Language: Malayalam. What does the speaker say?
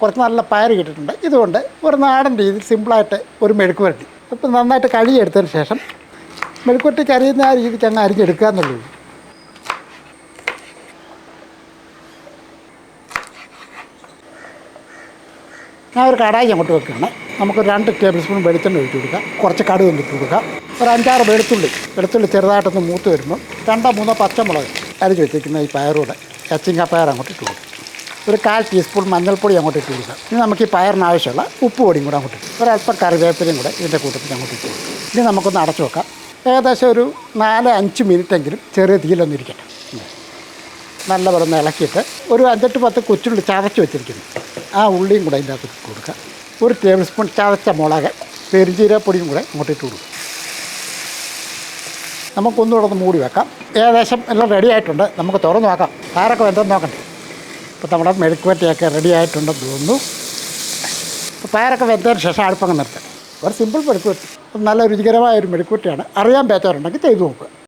കുറച്ച് നല്ല പയർ കിട്ടിയിട്ടുണ്ട്. ഇതുകൊണ്ട് ഒരു നാടൻ രീതിയിൽ സിമ്പിളായിട്ട് ഒരു മെഴുക്ക് വരട്ടി. ഇപ്പം നന്നായിട്ട് കഴുകിയെടുത്തതിന് ശേഷം മെഴുക്കുവരട്ടി കരിയുന്ന ആ രീതിക്ക് അങ്ങ് അരിഞ്ഞെടുക്കുക എന്നുള്ളൂ. ഞാൻ ഒരു കടായി അങ്ങോട്ട് വെക്കുകയാണ്. നമുക്ക് രണ്ട് ടേബിൾ സ്പൂൺ വെളിച്ചെണ്ണ ഒഴിച്ച് കൊടുക്കാം. കുറച്ച് കടുക് ഇട്ട് കൊടുക്കാം. ഒരു അഞ്ചാറ് വെളുത്തുള്ളി വെളുത്തുള്ളി ചെറുതായിട്ടൊന്ന് മൂത്ത് വരുമ്പോൾ രണ്ടോ മൂന്നോ പച്ചമുളക് അരിഞ്ഞ് വെച്ചിരിക്കുന്ന ഈ പയറൂടെ കച്ചിങ്ങ പയർ അങ്ങോട്ട് ഇട്ട് കൊടുക്കും. ഒരു കാൽ ടീസ്പൂൺ മഞ്ഞൾപ്പൊടി അങ്ങോട്ട് ഇട്ട് കൊടുക്കാം ഇനി നമുക്ക് ഈ പയറിന് ആവശ്യമുള്ള ഉപ്പ് പൊടിയും കൂടെ അങ്ങോട്ട് ഇട്ട് ഒരല്പം കറിവേപ്പിലയും കൂടെ ഇതിന്റെ കൂട്ടത്തിൽ അങ്ങോട്ട് ഇട്ട് കൊടുക്കും ഇനി നമുക്കൊന്ന് അടച്ചു വെക്കാം. ഏകദേശം ഒരു നാല് അഞ്ച് മിനിറ്റ് എങ്കിലും ചെറിയ തീയിലൊന്നും ഇരിക്കട്ടെ. നല്ലപോലെ ഒന്ന് ഇളക്കിയിട്ട് ഒരു അഞ്ചെട്ട് പത്ത് കൊച്ചുള്ളി ചതച്ച് വെച്ചിരിക്കുന്നു. ആ ഉള്ളിയും കൂടെ അതിന്റെ അകത്ത് കൊടുക്കുക. ഒരു ടേബിൾ സ്പൂൺ ചതച്ച മുളക് പെരുംജീരപ്പൊടിയും കൂടെ അങ്ങോട്ട് ഇട്ട് കൊടുക്കും നമുക്കൊന്നുകൂടെ ഒന്ന് മൂടി വെക്കാം. ഏകദേശം എല്ലാം റെഡി ആയിട്ടുണ്ട്. നമുക്ക് തുറന്ന് നോക്കാം. ആരൊക്കെ എന്തെന്ന് നോക്കണ്ടേ? ഇപ്പോൾ നമ്മുടെ മെഴുക്കുവറ്റിയൊക്കെ റെഡി ആയിട്ടുണ്ടെന്ന് തോന്നുന്നു. അപ്പോൾ പയറൊക്കെ വെന്തതിന് ശേഷം അടുപ്പങ്ങ് നിർത്തുക ഒരു സിമ്പിൾ മെഴുക്കുവറ്റി നല്ല രുചികരമായ ഒരു മെഴുക്കുവറ്റിയാണ് അറിയാൻ പറ്റാറുണ്ടെങ്കിൽ ചെയ്തു നോക്കുക.